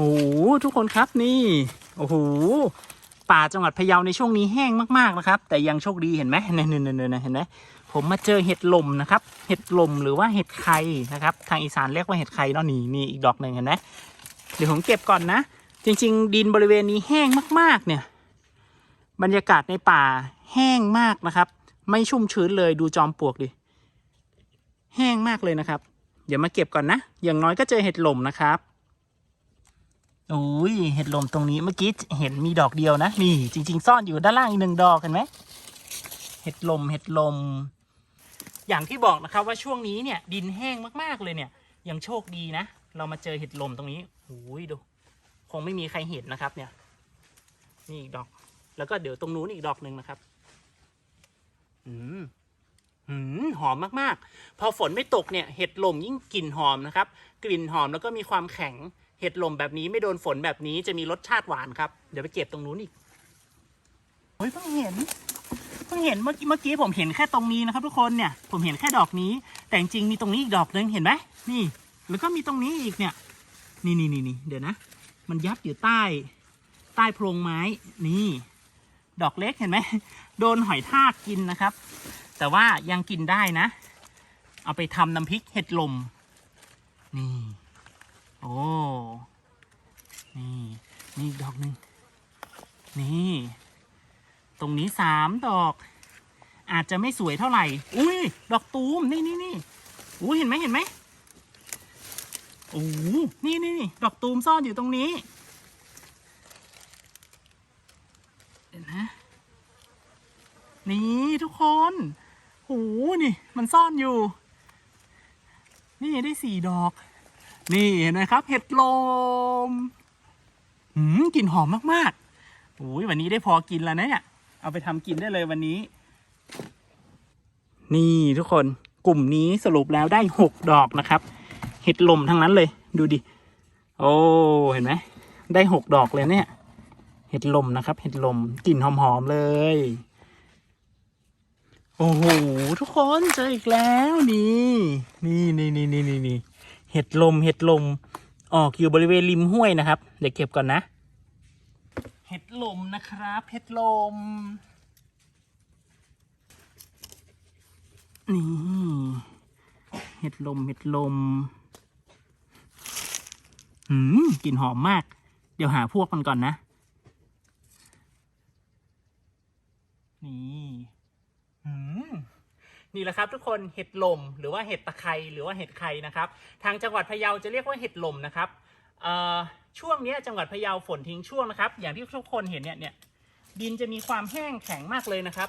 โอ้โหทุกคนครับนี่โอ้โหป่าจังหวัดพะเยาในช่วงนี้แห้งมากๆนะครับ แต่ยังโชคดีเห็นไหมเนี่ยเนี่ยเนี่ยเห็นไหมผมมาเจอเห็ดลมนะครับ เห็ดลมหรือว่าเห็ดไข่นะครับ ทางอีสานเรียกว่าเห็ดไข่เนาะนี่นี่อีกดอกหนึ่งเห็นไหมเดี๋ยวผมเก็บก่อนนะ จริง ๆ ดินบริเวณนี้แห้งมากๆ เนี่ย บรรยากาศในป่าแห้งมากนะครับ ไม่ชุ่มชื้นเลยดูจอมปลวกดิ แห้งมากเลยนะครับ เดี๋ยวมาเก็บก่อนนะ อย่างน้อยก็เจอเห็ดลมนะครับ อ้ยเห็ดลมตรงนี้เมื่อกี้เห็นมีดอกเดียวนะนี่จริง ๆ ซ่อนอยู่ด้านล่างอีกหนึ่งดอกเห็นไหมเห็ดลมเห็ดลม อย่างที่บอกนะครับว่าช่วงนี้เนี่ย ดินแห้งมากๆเลยเนี่ย ยังโชคดีนะ เรามาเจอเห็ดลมตรงนี้โอ้ยดู คงไม่มีใครเห็นนะครับ เนี่ย นี่อีกดอก แล้วก็เดี๋ยวตรงนู้นอีกดอกหนึ่งนะครับอืมหืมหอมมากๆ พอฝนไม่ตกเนี่ย เห็ดลมยิ่งกลิ่นหอมนะครับ กลิ่นหอมแล้วก็มีความแข็ง เห็ดลมแบบนี้ไม่โดนฝนแบบนี้จะมีรสชาติหวานครับ เดี๋ยวไปเก็บตรงนู้นอีกเฮ้ยเพิ่งเห็นเพิ่งเห็นเมื่อกี้เมื่อกี้ผมเห็นแค่ตรงนี้นะครับ ทุกคนเนี่ยผมเห็นแค่ดอกนี้ แต่จริงมีตรงนี้อีกดอกหนึงเห็นไหมนี่ แล้วก็มีตรงนี้อีกเนี่ย นี่นี่นี่นี่เดี๋ยวนะ มันยัดอยู่ใต้ ใต้โพรงไม้นี่ ดอกเล็กเห็นไหมโดนหอยทากกินนะครับ แต่ว่ายังกินได้นะ เอาไปทำน้ำพริกเห็ดลมนี่ โอ้นี่นี่อีกดอกหนึ่งนี่ ตรงนี้สามดอก อาจจะไม่สวยเท่าไหร่ อุ้ยดอกตูมนี่นี่นี่อุ้ยเห็นไหมเห็นไหมโอ้นี่นี่นี่ดอกตูมซ่อนอยู่ตรงนี้เห็นไหมนี่ทุกคนโหนี่ มันซ่อนอยู่ นี่ได้สี่ดอก นี่เห็นไหมครับ เห็ดลมหืมกลิ่นหอมมากๆโอ้ยวันนี้ได้พอกินแล้วนะเนี่ย เอาไปทำกินได้เลยวันนี้ นี่ทุกคนกลุ่มนี้สรุปแล้วได้หกดอกนะครับ เห็ดลมทั้งนั้นเลย ดูดิ โอ้เห็นไหมได้หกดอกเลยเนี่ย เห็ดลมนะครับ เห็ดลมกลิ่นหอมๆเลยโอ้โหทุกคนเจออีกแล้วนี่ นี่นี่นี่นี่นี่นี่ เห็ดลมเห็ดลมออกอยู่บริเวณริมห้วยนะครับ เดี๋ยวเก็บก่อนนะ เห็ดลมนะครับ เห็ดลม นี่ เห็ดลมเห็ดลมหืมกลิ่นหอมมาก เดี๋ยวหาพวกมันก่อนนะ นี่หืม นี่แหละครับทุกคนเห็ดลมหรือว่าเห็ดตะไคร้หรือว่าเห็ดไข่นะครับ ทางจังหวัดพะเยาจะเรียกว่าเห็ดลมนะครับช่วงนี้จังหวัดพะเยาฝนทิ้งช่วงนะครับ อย่างที่ทุกคนเห็นเนี่ยเนี่ยดินจะมีความแห้งแข็งมากเลยนะครับ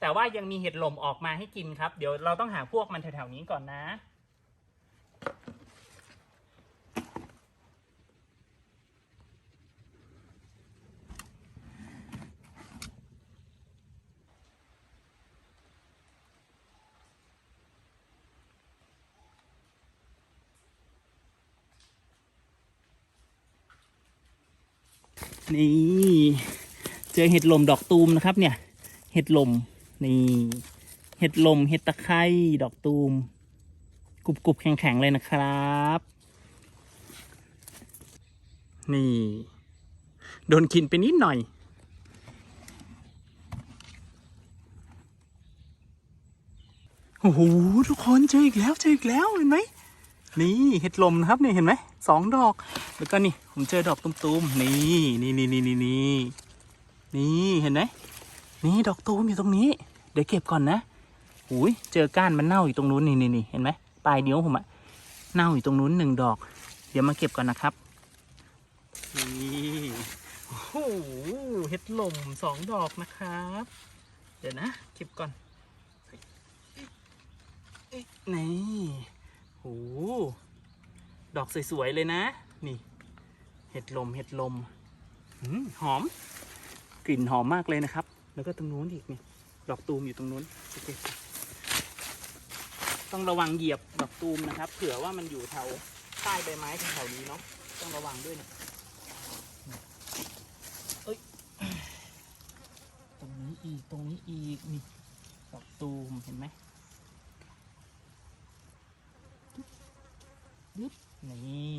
แต่ว่ายังมีเห็ดลมออกมาให้กินครับ เดี๋ยวเราต้องหาพวกมันแถวๆนี้ก่อนนะ นี่ เจอเห็ดลมดอกตูมนะครับ เนี่ย เห็ดลมนี่ เห็ดลมเห็ดตะไคร้ดอกตูมกรุบกรุบๆแข็งๆเลยนะครับ นี่ โดนกินไปนิดหน่อย โอ้โหทุกคนเจออีกแล้วเจออีกแล้วเห็นไหม นี่เห็ดลมนะครับนี่เห็นไหมสองดอกแล้วก็นี่ผมเจอดอกตุ้มๆนี่นี่นี่นี่นี่นี่นี่เห็นไหมนี่ดอกตูมอยู่ตรงนี้ เดี๋ยวเก็บก่อนนะอุ้ยเจอก้านมันเน่าอยู่ตรงนู้นนี่นี่นี่เห็นไหมปลายนิ้วผมอะเน่าอยู่ตรงนู้นหนึ่งดอก เดี๋ยวมาเก็บก่อนนะครับนี่โอ้โหเห็ดลมสองดอกนะครับ เดี๋ยวนะเก็บก่อนนี่ โอ้ดอกสวย ๆ เลยนะ นี่ เห็ดลมเห็ดลมหอม กลิ่นหอมมากเลยนะครับ แล้วก็ตรงนู้นอีกนี่ดอกตูมอยู่ตรงนู้นต้องระวังเหยียบดอกตูมนะครับ เผื่อว่ามันอยู่แถวใต้ใบไม้แถวนี้เนาะ ต้องระวังด้วยนะเอ้ย ตรงนี้อีก ตรงนี้อีก นี่ ดอกตูมเห็นไหม ยึบนี่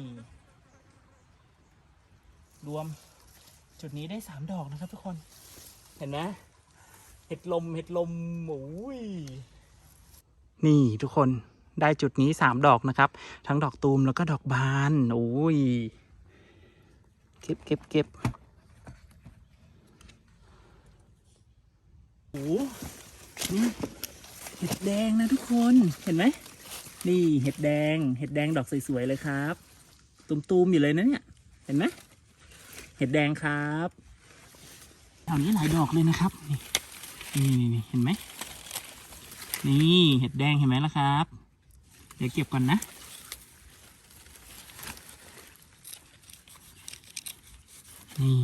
รวมจุดนี้ได้สามดอกนะครับทุกคน เห็นไหมเห็ดลมเห็ดลมโอ้ยนี่ทุกคนได้จุดนี้สามดอกนะครับ ทั้งดอกตูมแล้วก็ดอกบานโอ้ยเก็บเก็บเก็บโอ้นี่เห็ดแดงนะทุกคนเห็นไหม นี่เห็ดแดง เห็ดแดงดอกสวยๆเลยครับ ตุมๆอยู่เลยนะเนี่ย เห็นไหมเห็ดแดงครับแถวนี้หลายดอกเลยนะครับ นี่นี่นี่เห็นไหม นี่เห็ดแดงเห็นไหมล่ะครับ เดี๋ยวเก็บก่อนนะ นี่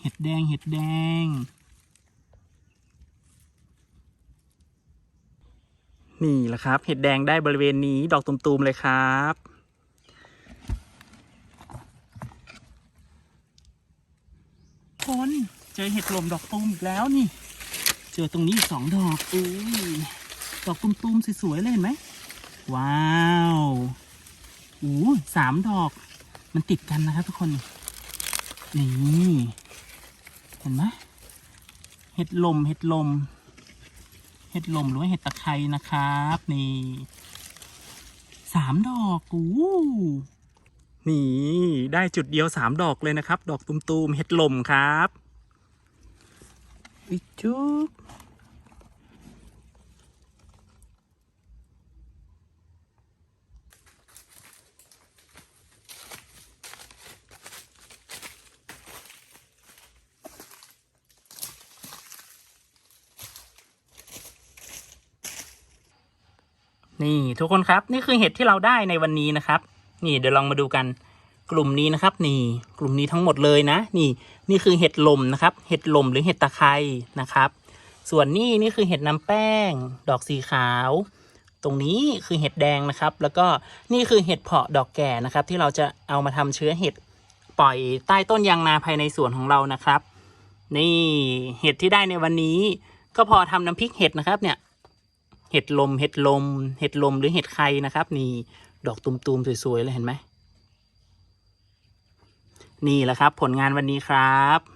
เห็ดแดงเห็ดแดง นี่แหละครับ เห็ดแดงได้บริเวณนี้ดอกตุ่มๆเลยครับ คนเจอเห็ดลมดอกตูมอีกแล้วนี่ เจอตรงนี้สองดอกอุ้ยดอกตุ่มๆสวยๆเลยเห็นไหมว้าวอู้สามดอก มันติดกันนะครับทุกคน นี่ เห็นไหมเห็ดลมเห็ดลม ห็ดลมหรือว่าเห็ดตะไคร้นะครับ นี่สามดอกอู้นี่ ได้จุดเดียวสามดอกเลยนะครับ ดอกตุมๆเห็ดลมครับอีกจุ๊บ นี่ทุกคนครับนี่คือเห็ดที่เราได้ในวันนี้นะครับ นี่เดี๋ยวลองมาดูกันกลุ่มนี้นะครับ นี่กลุ่มนี้ทั้งหมดเลยนะ นี่นี่คือเห็ดลมนะครับ เห็ดลมหรือเห็ดตะไคร้นะครับ ส่วนนี่นี่คือเห็ดน้ำแป้ง ดอกสีขาว ตรงนี้คือเห็ดแดงนะครับ แล้วก็นี่คือเห็ดเพาะดอกแก่นะครับ ที่เราจะเอามาทำเชื้อเห็ดปล่อยใต้ต้นยางนาภายในสวนของเรานะครับ นี่เห็ดที่ได้ในวันนี้ ก็พอทำน้ำพริกเห็ดนะครับเนี่ย เห็ดลม เห็ดลม เห็ดลมหรือเห็ดไข่นะครับ นี่ดอกตุมๆสวยๆเลยเห็นไหมนี่แหละครับ ผลงานวันนี้ครับ